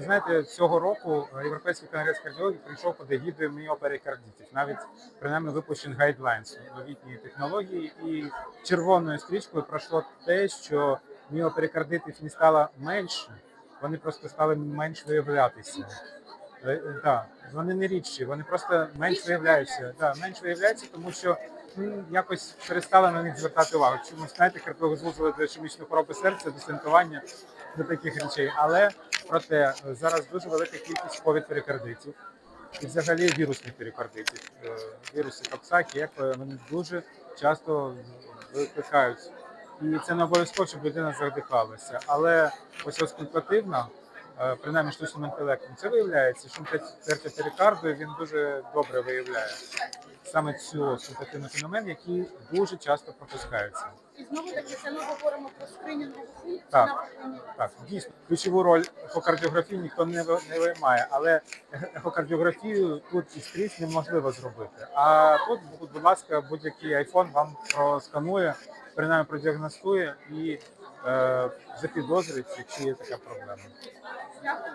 Ви знаєте, цього року Європейський конгрес кардіологів прийшов під егідою міоперикардитів. Навіть принаймні випущен гайдлайнс новітньої технології, і червоною стрічкою пройшло те, що міоперикардитів не стало менше, вони просто стали менш виявлятися. Е, е, вони не рідші, вони просто менш виявляються. Да, менш виявляються, тому що ну, якось перестали на них звертати увагу. Чомусь знаєте, кардіозвузили до ішемічної хвороби серця, до стентування, до таких речей. Але проте е, зараз дуже велика кількість ковід перикардитів і взагалі вірусних перикардитів. Е, Віруси Капсакі, як вони дуже часто викликають. І це не обов'язково, щоб людина задихалася. Але ось е, принаймні штучним інтелектом, це виявляється, що терця перикарду він дуже добре виявляє саме цю суб'єктивний феномен, який дуже часто пропускається. І знову таки це ми говоримо про скринінгову функцію Так. Так, дійсно, ключову роль ехокардіографії ніхто не, ви- не виймає, але ех- ехокардіографію тут і скрізь неможливо зробити. А тут, будь- будь ласка, будь-який айфон вам просканує, принаймні продіагностує і е, запідозрить, чи є така проблема. Дякую.